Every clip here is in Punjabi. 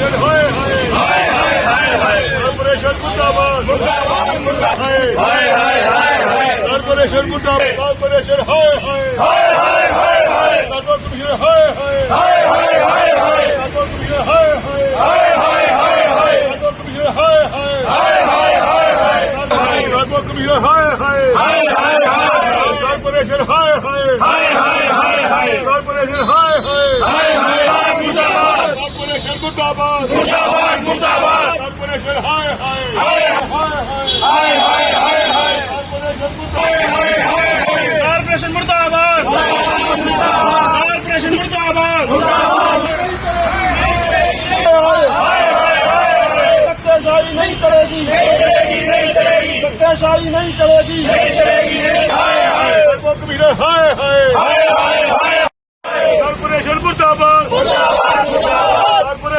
ਕਾਰਪੋਰੇਸ਼ਨ ਹਾਏ ਹਾਏ ਹਾਏ ਹਾਏ ਹਾਏ ਹਾਏ ਕਾਰਪੋਰੇਸ਼ਨ ਮੁਰਦਾਬਾਦ ਮੁਰਦਾਬਾਦ ਮੁਰਦਾਬਾਦ ਹਾਏ ਹਾਏ ਹਾਏ ਹਾਏ ਕਾਰਪੋਰੇਸ਼ਨ ਮੁਰਦਾਬਾਦ ਕਾਰਪੋਰੇਸ਼ਨ ਹਾਏ ਹਾਏ ਹਾਏ ਹਾਏ ਹਾਏ ਹਾਏ ਕਾਰਪੋਰੇਸ਼ਨ ਹਾਏ ਹਾਏ ਹਾਏ ਹਾਏ ਹਾਏ ਹਾਏ ਕਾਰਪੋਰੇਸ਼ਨ ਹਾਏ ਹਾਏ ਹਾਏ ਹਾਏ ਹਾਏ ਹਾਏ ਕਾਰਪੋਰੇਸ਼ਨ ਹਾਏ ਹਾਏ ਹਾਏ ਹਾਏ ਹਾਏ ਹਾਏ ਕਾਰਪੋਰੇਸ਼ਨ ਹਾਏ ਹਾਏ ਹਾਏ ਹਾਏ ਹਾਏ ਕਾਰਪੋਰੇਸ਼ਨ ਹਾਏ ਹਾਏ ਹਾਏ ਹਾਏ ਹਾਏ ਹਾਏ ਕਾਰਪੋਰੇਸ਼ਨ ਹਾਏ ਹਾਏ ਹਾਏ ਹਾਏ ਮੁਰਦਾਬਾਦ। ਮੁਰਦਾਬਾਦ ਮੁਰਦਾਬਾਦ। ਕਾਰਪੋਰੇਸ਼ਨ ਹਾਏ ਹਾਏ। ਹਾਏ ਹਾਏ ਹਾਏ ਹਾਏ ਹਾਏ ਕਾਰਪੋਰੇਸ਼ਨ ਮੁਰਦਾਬਾਦ। ਕਾਰਪੋਰੇਸ਼ਨ ਮੁਰਦਾਬਾਦ। ਧੱਕੇਸ਼ਾਹੀ ਨਹੀਂ ਚਲੇਗੀ। ਨਹੀਂ ਚਲੇਗੀ ਨਹੀਂ ਚਲੇਗੀ। ਧੱਕੇਸ਼ਾਹੀ ਨਹੀਂ ਚਲੇਗੀ। ਨਹੀਂ ਚਲੇਗੀ ਨਹੀਂ। ਹਾਏ ਹਾਏ। ਕਬੀਰੇ ਹਾਏ ਹਾਏ। ਹਾਏ ਹਾਏ ਹਾਏ। ਕਾਰਪੋਰੇਸ਼ਨ ਮੁਰਦਾਬਾਦ। ਮੁਰਦਾਬਾਦ ਮੁਰਦਾਬਾਦ।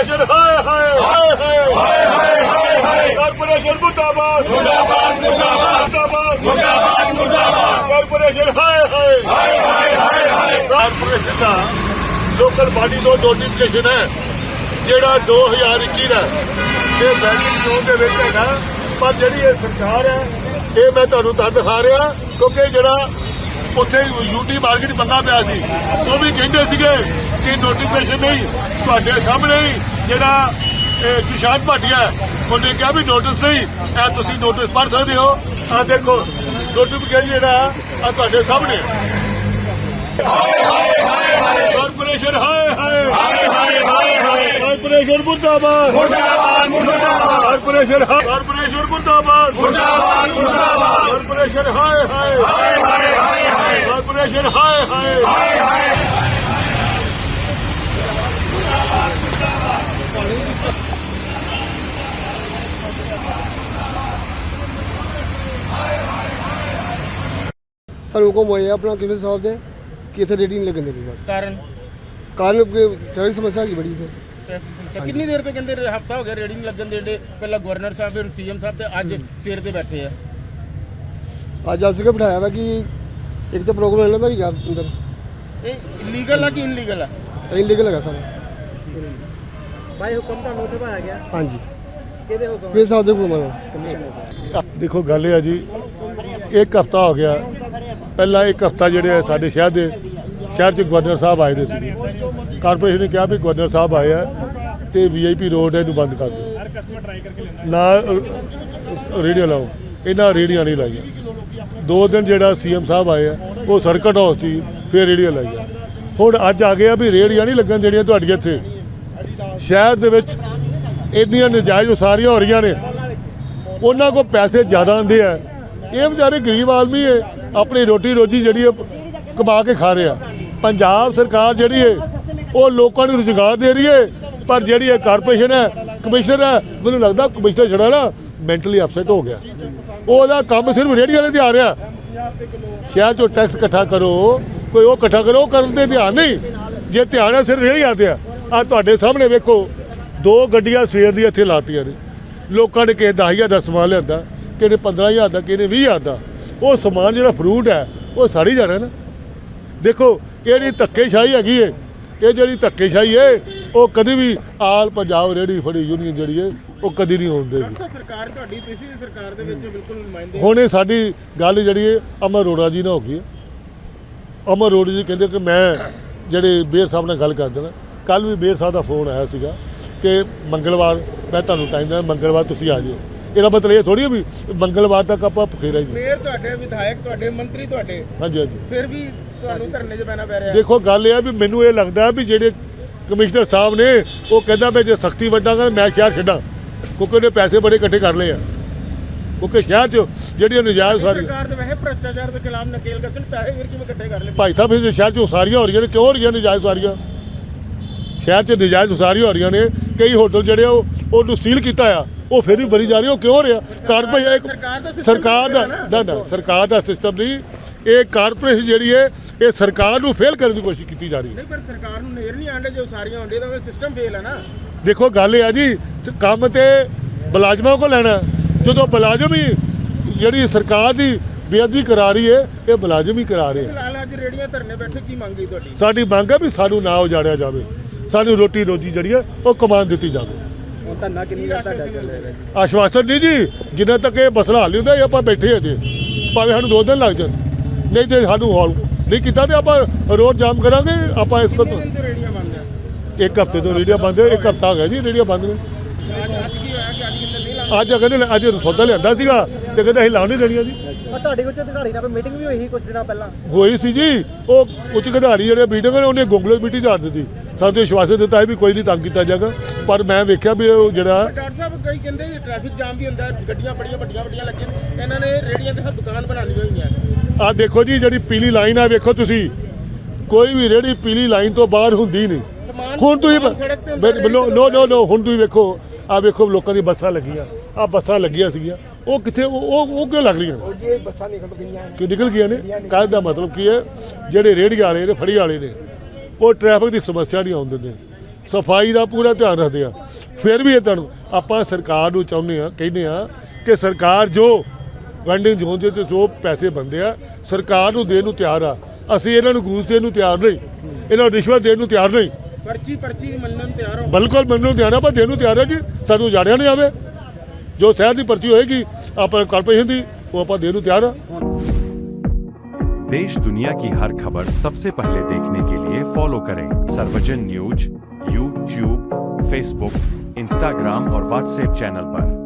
ਕਾਰਪੋਰੇਸ਼ਨ ਹਾਏ ਹਾਏ ਹਾਏ ਹਾਏ ਹਾਏ ਹਾਏ ਹਾਏ। ਕਾਰਪੋਰੇਸ਼ਨ ਮੁਰਦਾਬਾਦ। ਮੁਰਦਾਬਾਦ ਮੁਰਦਾਬਾਦ। ਮੁਰਦਾਬਾਦ। ਮੁਰਦਾਬਾਦ ਕਾਰਪੋਰੇਸ਼ਨ ਹਾਏ ਹਾਏ। ਹਾਏ ਹਾਏ ਹਾਏ ਹਾਏ। ਕਾਰਪੋਰੇਸ਼ਨ ਦਾ ਲੋਕਲ ਬਾਡੀ ਤੋਂ ਨੋਟੀਫਿਕੇਸ਼ਨ ਹੈ ਜਿਹੜਾ 2021 ਦਾ ਇਹ ਬੈਂਕਿੰਗ ਜ਼ੋਨ ਦੇ ਵਿੱਚ ਹੈਗਾ ਪਰ ਜਿਹੜੀ ਇਹ ਸਰਕਾਰ ਹੈ ਇਹ ਮੈਂ ਤੁਹਾਨੂੰ ਤਾਂ ਦਿਖਾ ਰਿਹਾ ਕਿਉਂਕਿ ਜਿਹੜਾ ਉੱਥੇ ਯੂਟੀ ਮਾਰਕੀਟ ਬੰਦਾ ਪਿਆ ਸੀ। ਉਹ ਵੀ ਕਹਿੰਦੇ ਸੀਗੇ ਕਿ ਨੋਟੀਫਿਕੇਸ਼ਨ ਨਹੀਂ, ਤੁਹਾਡੇ ਸਾਹਮਣੇ ਹੀ ਜਿਹੜਾ ਇਹ ਸੁਸ਼ਾਂਤ ਭਾਟੀਆ ਉਹਨੇ ਕਿਹਾ ਵੀ ਨੋਟਿਸ ਨਹੀਂ, ਇਹ ਤੁਸੀਂ ਨੋਟਿਸ ਪੜ੍ਹ ਸਕਦੇ ਹੋ। ਆ ਦੇਖੋ ਨੋਟੀਫਿਕੇਸ਼ਨ ਜਿਹੜਾ ਆ ਤੁਹਾਡੇ ਸਾਹਮਣੇ ਕਾਰਪੋਰੇਸ਼ਨ ਹਾਏ ਹਾਏ ਹਾਏ। ਹਾਏ ਹਾਏ ਹਾਏ ਕਾਰਪੋਰੇਸ਼ਨ ਮੁਰਦਾਬਾਦ। ਮੁਰਦਾਬਾਦ ਮੁਰਦਾਬਾਦ ਕਾਰਪੋਰੇਸ਼ਨ ਕਾਰਪੋਰੇਸ਼ਨ ਮੁਰਦਾਬਾਦ। ਮੁਰਦਾਬਾਦ ਮੁਰਦਾਬਾਦ ਕਾਰਪੋਰੇਸ਼ਨ ਹਾਏ ਹਾਏ। ਕਾਰਪੋਰੇਸ਼ਨ ਹਾਏ ਹਾਏ। ਹਾਏ ਹਾਏ ਸਾਨੂੰ ਹੁਕਮ ਹੋਇਆ ਆਪਣਾ ਕਿਵੇਂ ਸਾਹਿਬ ਦੇ ਕਿ ਇੱਥੇ ਰੇਡੀ ਨਹੀਂ ਲੱਗਣ ਦੇਣੀ ਬਸ? ਕਾਰਨ? ਕਾਰਨ ਕਿ ਟ੍ਰੈਫਿਕ ਸਮੱਸਿਆ ਕੀ ਬੜੀ ਅੱਛਾ, ਕਿੰਨੀ ਦੇਰ ਤੋਂ ਕਹਿੰਦੇ ਹਫਤਾ ਹੋ ਗਿਆ ਰੇੜੀ ਨਹੀਂ ਲੱਗਣ ਦੇਂਦੇ ਪਹਿਲਾਂ ਗਵਰਨਰ ਸਾਹਿਬ ਫਿਰ ਸੀਐਮ ਸਾਹਿਬ ਤੇ ਅੱਜ ਸਿਰ ਤੇ ਬੈਠੇ ਆ। ਅੱਜ ਅਸੀਂ ਕੇ ਬਿਠਾਇਆ ਵਾ ਕਿ ਇੱਕ ਤਾਂ ਪ੍ਰੋਗਰਾਮ ਇਹਨਾਂ ਦਾ ਵੀ ਗਿਆ ਅੰਦਰ। ਇਹ ਇਲੀਗਲ ਆ ਕਿ ਇਨਲੀਗਲ ਆ? ਤਾਂ ਇਲੀਗਲ ਹੈਗਾ ਸਾਰਾ। ਭਾਈ ਹੁਕਮ ਤੁਹਾਨੂੰ ਨਿਭਾਇਆ ਗਿਆ? ਹਾਂਜੀ। ਕਿਹਦੇ ਹੁਕਮ ਦੇ ਹੁਕਮ ਨਾਲ। ਦੇਖੋ ਗੱਲ ਇਹ ਆ ਜੀ ਇੱਕ ਹਫਤਾ ਹੋ ਗਿਆ। ਪਹਿਲਾਂ ਇੱਕ ਹਫਤਾ ਜਿਹੜੇ ਆ ਸਾਡੇ ਸ਼ਹਿਰ ਦੇ ਸ਼ਹਿਰ 'ਚ ਗਵਰਨਰ ਸਾਹਿਬ ਆਏ ਦੇ ਸੀ ਕਾਰਪੋਰੇਸ਼ਨ ਨੇ ਕਿਹਾ ਵੀ ਗਵਰਨਰ ਸਾਹਿਬ ਆਏ ਆ ਤੇ ਵੀਆਈਪੀ ਰੋਡ ਇਹਨੂੰ ਬੰਦ ਕਰ ਦਿਓ। ਨਾ ਰੇਡੀਓ ਲਾਓ। ਇਹਨਾਂ ਰੇਡੀਆਂ ਨਹੀਂ ਲਾਈਆਂ। ਦੋ ਦਿਨ ਜਿਹੜਾ ਸੀਐਮ ਸਾਹਿਬ ਆਏ ਆ, ਉਹ ਸਰਕਟ ਹਾਊਸ ਸੀ ਫਿਰ ਰੇਡੀਓ ਲਾਈਆਂ। ਹੁਣ ਅੱਜ ਆ ਗਿਆ ਵੀ ਰੇਡੀਆਂ ਨਹੀਂ ਲੱਗਣ ਜਿਹੜੀਆਂ ਤੁਹਾਡੀਆਂ ਇੱਥੇ। ਸ਼ਹਿਰ ਦੇ ਵਿੱਚ ਇੰਨੀਆਂ ਨਜਾਇਜ਼ ਉਸਾਰੀਆਂ ਹੋ ਰਹੀਆਂ ਨੇ। ਉਹਨਾਂ ਕੋਲ ਪੈਸੇ ਜ਼ਿਆਦਾ ਆਉਂਦੇ ਆ। ਇਹ ਵਿਚਾਰੇ ਗਰੀਬ ਆਦਮੀ ਹੈ ਆਪਣੀ ਰੋਟੀ ਰੋਜੀ ਜਿਹੜੀ ਹੈ ਕਮਾ ਕੇ ਖਾ ਰਿਹਾ ਪੰਜਾਬ ਸਰਕਾਰ ਜਿਹੜੀ ਹੈ ਉਹ ਲੋਕਾਂ ਨੂੰ ਰੁਜ਼ਗਾਰ ਦੇ ਰਹੀ ਹੈ ਪਰ ਜਿਹੜੀ ਇਹ ਕਾਰਪੋਰੇਸ਼ਨ ਹੈ, ਕਮਿਸ਼ਨਰ ਹੈ, ਮੈਨੂੰ ਲੱਗਦਾ ਕਮਿਸ਼ਨਰ ਜਿਹੜਾ ਨਾ ਮੈਂਟਲੀ ਅਪਸੈਟ ਹੋ ਗਿਆ। ਉਹਦਾ ਕੰਮ ਸਿਰਫ ਰੇਹੜੀ ਵਾਲੇ ਤੇ ਆ ਰਿਹਾ। ਸ਼ਹਿਰ ਚੋਂ ਟੈਕਸ ਇਕੱਠਾ ਕਰੋ, ਕੋਈ ਉਹ ਇਕੱਠਾ ਕਰੋ, ਉਹ ਕਰਨ ਤੇ ਧਿਆਨ ਨਹੀਂ। ਜੇ ਧਿਆਨ ਹੈ, ਸਿਰਫ ਰੇਹੜੀ ਆਤੇ ਆ। ਆ ਤੁਹਾਡੇ ਸਾਹਮਣੇ ਵੇਖੋ, ਦੋ ਗੱਡੀਆਂ ਸਵੇਰ ਦੀ ਇੱਥੇ ਲਾਤੀਆਂ ਨੇ। ਲੋਕਾਂ ਨੇ ਕਿਸੇ 10000 ਦਾ ਸਮਾਨ ਲਿਆਂਦਾ, ਕਿਸੇ ਨੇ 15000 ਦਾ, ਕਿਸੇ ਨੇ 20000 ਦਾ। ਉਹ ਸਮਾਨ ਜਿਹੜਾ ਫਰੂਟ ਹੈ, ਉਹ ਸਾੜੀ ਜਾਣਾ ਨਾ। ਦੇਖੋ ਇਹ ਧੱਕੇਸ਼ਾਹੀ ਹੈਗੀ ਏ। ਇਹ ਜਿਹੜੀ ਧੱਕੇਸ਼ਾਹੀ ਏ ਉਹ ਕਦੀ ਵੀ ਆਲ ਪੰਜਾਬ ਰੇੜੀ ਫੜੀ ਯੂਨੀਅਨ ਜਿਹੜੀ ਏ ਉਹ ਕਦੀ ਨਹੀਂ ਹੋਣ ਦੇਗੀ। ਸਰਕਾਰ ਤੁਹਾਡੀ ਪਿਛਲੀ ਸਰਕਾਰ ਦੇ ਵਿੱਚ ਬਿਲਕੁਲ ਨੁਮਾਇੰਦੇ ਹੁਣ ਇਹ ਸਾਡੀ ਗੱਲ ਜਿਹੜੀ ਏ ਅਮਰ ਅਰੋੜਾ ਜੀ ਨਾਲ ਹੋ ਗਈ ਹੈ ਅਮਰ ਅਰੋੜਾ ਜੀ ਕਹਿੰਦੇ ਕਿ ਮੈਂ ਜਿਹੜੇ ਬੇਰ ਸਾਹਿਬ ਨਾਲ ਗੱਲ ਕਰ ਦੇਣਾ। ਕੱਲ ਵੀ ਬੇਰ ਸਾਹਿਬ ਦਾ ਫੋਨ ਆਇਆ ਸੀਗਾ ਕਿ ਮੰਗਲਵਾਰ ਮੈਂ ਤੁਹਾਨੂੰ ਟਾਈਮ ਦਿੰਦਾ ਮੰਗਲਵਾਰ ਤੁਸੀਂ ਆ ਜਿਓ। ਇਹਦਾ ਮਤਲਬ ਇਹ ਥੋੜੀ ਵੀ ਮੰਗਲਵਾਰ ਤੱਕ ਆਪਾਂ ਭੁਖੇ ਰਹਿ ਜੀ ਮੇਅਰ ਤੁਹਾਡੇ ਵਿਧਾਇਕ ਤੁਹਾਡੇ ਮੰਤਰੀ ਤੁਹਾਡੇ। ਹਾਂਜੀ ਹਾਂਜੀ। ਫਿਰ ਵੀ ਤੁਹਾਨੂੰ ਧਰਨੇ 'ਚ ਪੈਣਾ ਪੈ ਰਿਹਾ। ਦੇਖੋ ਗੱਲ ਇਹ ਆ ਵੀ ਮੈਨੂੰ ਇਹ ਲੱਗਦਾ ਵੀ ਜਿਹੜੇ ਕਮਿਸ਼ਨਰ ਸਾਹਿਬ ਨੇ ਉਹ ਕਹਿੰਦਾ ਮੈਂ ਜੇ ਸਖਤੀ ਵੱਡਾਂਗਾ ਮੈਂ ਸ਼ਹਿਰ ਛੱਡਾਂ ਕਿਉਂਕਿ ਉਹਨੇ ਪੈਸੇ ਬੜੇ ਇਕੱਠੇ ਕਰ ਲਏ ਆ। ਕਿਉਂਕਿ ਸ਼ਹਿਰ 'ਚ ਜਿਹੜੀਆਂ ਨਜਾਇਜ਼ ਸਾਰੀਆਂ ਸਰਕਾਰ ਦੇ ਵੈਸੇ ਭ੍ਰਸ਼ਟਾਚਾਰ ਦੇ ਖਿਲਾਫ ਨਕੇਲ ਕਸਣ ਪੈਸੇ ਫਿਰ ਕਿਵੇਂ ਇਕੱਠੇ ਕਰ ਲਏ ਭਾਈ ਸਾਹਿਬ ਇਹ ਸ਼ਹਿਰ 'ਚ ਉਸਾਰੀਆਂ ਹੋ ਰਹੀਆਂ ਨੇ ਕਿਉਂ ਹੋ ਰਹੀਆਂ ਨਜਾਇਜ਼ ਉਸਾਰੀਆਂ? ਸ਼ਹਿਰ 'ਚ ਨਜਾਇਜ਼ ਉਸਾਰੀਆਂ ਹੋ ਰਹੀਆਂ ਨੇ ਕਈ ਹੋਟਲ ਜਿਹੜੇ ਆ ਉਹ ਉਹਨੂੰ ਸੀਲ ਕੀਤਾ ਆ ਉਹ ਫਿਰ ਵੀ ਬਰੀ ਜਾ ਰਹੀ ਉਹ ਕਿਉਂ ਹੋ ਰਿਹਾ? ਕਾਰਪੋਰੇਸ਼ਨ ਇੱਕ ਸਰਕਾਰ ਦਾ ਸਰਕਾਰ ਦਾ। ਨਾ। ਨਾ ਸਰਕਾਰ ਦਾ ਸਿਸਟਮ ਨਹੀਂ ਇਹ ਕਾਰਪੋਰੇਸ਼ਨ ਜਿਹੜੀ ਹੈ ਇਹ ਸਰਕਾਰ ਨੂੰ ਫੇਲ ਕਰਨ ਦੀ ਕੋਸ਼ਿਸ਼ ਕੀਤੀ ਜਾ ਰਹੀ ਹੈ। ਨਹੀਂ ਪਰ ਸਰਕਾਰ ਨੂੰ ਨੇਰ ਨਹੀਂ ਆਂਦੇ ਜੋ ਸਾਰੀਆਂ ਹੁੰਦੀਆਂ ਤਾਂ ਸਿਸਟਮ ਫੇਲ ਹੈ ਨਾ। ਦੇਖੋ ਗੱਲ ਇਹ ਆ ਜੀ ਕੰਮ ਤੇ ਮੁਲਾਜ਼ਮਾਂ ਕੋਲ ਲੈਣਾ। ਜਦੋਂ ਮੁਲਾਜ਼ਮ ਹੀ ਜਿਹੜੀ ਸਰਕਾਰ ਦੀ ਬੇਅਦਬੀ ਕਰਾ ਰਹੀ ਹੈ ਇਹ ਮੁਲਾਜ਼ਮ ਹੀ ਕਰਾ ਰਹੇ। ਫਿਲਹਾਲ ਅੱਜ ਰੇੜੀਆਂ ਧਰਨੇ ਬੈਠੇ ਕੀ ਮੰਗੀ ਤੁਹਾਡੀ? ਸਾਡੀ ਮੰਗ ਹੈ ਵੀ ਸਾਨੂੰ ਨਾ ਉਜਾੜਿਆ ਜਾਵੇ। ਸਾਨੂੰ ਰੋਟੀ ਰੋਜੀ ਜਿਹੜੀ ਹੈ ਉਹ ਕਮਾਨ ਦਿੱਤੀ ਜਾਵੇ। ਧੰਨਾ ਕਿੰਨੀ ਵਾਰ ਤੁਹਾਡਾ ਚੱਲੇਗਾ ਆਸ਼ਵਾਸਨ ਨਹੀਂ ਜੀ ਜਿੰਨਾ ਤੱਕ ਇਹ ਮਸਲਾ ਹੱਲ ਨਹੀਂ ਹੁੰਦਾ ਇਹ ਆਪਾਂ ਬੈਠੇ ਅਜੇ ਭਾਵੇਂ ਸਾਨੂੰ ਦੋ ਦਿਨ ਲੱਗ ਜਾਣ। ਨਹੀਂ ਤੇ ਸਾਨੂੰ ਹੌਲ ਨਹੀਂ ਕੀਤਾ ਤੇ ਆਪਾਂ ਰੋਡ ਜਾਮ ਕਰਾਂਗੇ ਆਪਾਂ ਇਸ ਕੋਲ ਤੇ ਰੇੜੀਆਂ ਇੱਕ ਹਫ਼ਤੇ ਤੋਂ ਰੇਡੀਓ ਬੰਦ ਹੈ ਇੱਕ ਹਫ਼ਤਾ ਹੋ ਗਿਆ ਜੀ ਰੇਡੀਓ ਬੰਦ ਨੇ। ਅੱਜ ਅੱਜ ਕੀ ਹੋਇਆ ਕਿ ਅੱਜ ਕਿੰਨੇ ਨਹੀਂ ਲਾ ਅੱਜ ਕਹਿੰਦੇ ਅੱਜ ਸੌਦਾ ਲਿਆਂਦਾ ਸੀਗਾ ਤੇ ਕਹਿੰਦੇ ਅਸੀਂ ਲਾਉਣ ਨਹੀਂ ਦੇਣੀਆਂ ਜੀ। ਤੁਹਾਡੇ ਕੋਲ ਅਧਿਕਾਰੀ ਨਾਲ ਮੀਟਿੰਗ ਵੀ ਹੋਈ ਸੀ ਕੁਝ ਦਿਨਾਂ ਪਹਿਲਾਂ? ਹੋਈ ਸੀ ਜੀ ਉਹ ਉੱਚ ਅਧਿਕਾਰੀ ਜਿਹੜੇ ਮੀਟਿੰਗ ਨੇ ਉਹਨੇ ਗੁੰਗਲੇ ਮੀਟਿੰਗ ਝਾੜ ਦਿੱਤੀ। ਸਾਨੂੰ ਵਿਸ਼ਵਾਸ ਦਿੱਤਾ ਹੈ ਵੀ ਕੋਈ ਨਹੀਂ ਤੰਗ ਕੀਤਾ ਜਾਏਗਾ ਪਰ ਮੈਂ ਵੇਖਿਆ ਵੀ ਉਹ ਜਿਹੜਾ ਡਾਕਟਰ ਸਾਹਿਬ ਕਈ ਕਹਿੰਦੇ ਟ੍ਰੈਫਿਕ ਜਾਮ ਵੀ ਹੁੰਦਾ ਗੱਡੀਆਂ ਬੜੀਆਂ ਵੱਡੀਆਂ ਵੱਡੀਆਂ ਲੱਗੀਆਂ ਇਹਨਾਂ ਨੇ ਰੇੜੀਆਂ ਤੇ ਦੁਕਾਨ ਬਣਾਉਣੀ ਹੋਈਆਂ ਆ ਦੇਖੋ ਜੀ ਜਿਹੜੀ ਪੀਲੀ ਲਾਈਨ ਆ ਵੇਖੋ ਤੁਸੀਂ। ਕੋਈ ਵੀ ਰੇੜੀ ਪੀਲੀ ਲਾਈਨ ਤੋਂ ਬਾਹਰ ਹੁੰਦੀ ਨਹੀਂ। ਹੁਣ ਤੁਸੀਂ ਨੋ ਨੋ ਨੋ ਹੁਣ ਤੁਸੀਂ ਵੇਖੋ ਆ ਵੇਖੋ ਲੋਕਾਂ ਦੀ ਬੱਸਾਂ ਲੱਗੀਆਂ। ਆ ਬੱਸਾਂ ਲੱਗੀਆਂ ਸੀਗੀਆਂ। ਉਹ ਕਿੱਥੇ ਉਹ ਉਹ ਕਿਉਂ ਲੱਗ ਰਹੀਆਂ? ਉਹ ਜੀ ਬੱਸਾਂ ਨਿਕਲ ਗਈਆਂ ਕਿ ਨਿਕਲ ਗਈਆਂ ਨੇ? ਕਹਿਣ ਦਾ ਮਤਲਬ ਕੀ ਹੈ? ਜਿਹੜੇ ਰੇਹੜੀ ਵਾਲੇ ਨੇ ਫੜੀ ਵਾਲੇ ਨੇ ਉਹ ਟ੍ਰੈਫਿਕ ਦੀ ਸਮੱਸਿਆ ਨਹੀਂ ਆਉਣ ਦਿੰਦੇ। ਸਫ਼ਾਈ ਦਾ ਪੂਰਾ ਧਿਆਨ ਰੱਖਦੇ ਆ। ਫਿਰ ਵੀ ਇਹ ਤੁਹਾਨੂੰ ਆਪਾਂ ਸਰਕਾਰ ਨੂੰ ਚਾਹੁੰਦੇ ਆ ਕਹਿੰਦੇ ਆ ਕਿ ਸਰਕਾਰ ਜੋ ਵੈਂਡਿੰਗ ਜ਼ੋਨ ਦੇ ਤੇ ਜੋ ਪੈਸੇ ਬੰਦੇ ਆ ਸਰਕਾਰ ਨੂੰ ਦੇਣ ਨੂੰ ਤਿਆਰ ਆ ਅਸੀਂ ਇਹਨਾਂ ਨੂੰ ਘੂਸ ਦੇਣ ਨੂੰ ਤਿਆਰ ਨਹੀਂ ਇਹਨਾਂ ਨੂੰ ਰਿਸ਼ਵਤ ਦੇਣ ਨੂੰ ਤਿਆਰ ਨਹੀਂ ਪਰਚੀ ਪਰਚੀ ਮੰਨਣ ਨੂੰ ਤਿਆਰ ਹੋ ਬਿਲਕੁਲ ਮੈਨੂੰ ਨੂੰ ਤਿਆਰ ਆ ਪਰ ਦੇਣ ਨੂੰ ਤਿਆਰ ਆ ਜੀ ਸਾਨੂੰ ਜਾਣਿਆ ਨਹੀਂ ਆਵੇ ਜੋ ਸ਼ਹਿਰ ਦੀ ਪਰਚੀ ਹੋਏਗੀ ਆਪਾਂ ਕਾਰਪੋਰੇਸ਼ਨ ਦੀ ਉਹ ਆਪਾਂ ਦੇਣ ਨੂੰ ਤਿਆਰ ਆ देश दुनिया की हर खबर सबसे पहले देखने के लिए फॉलो करें Sarvajan news YouTube Facebook Instagram और व्हाट्सएप चैनल पर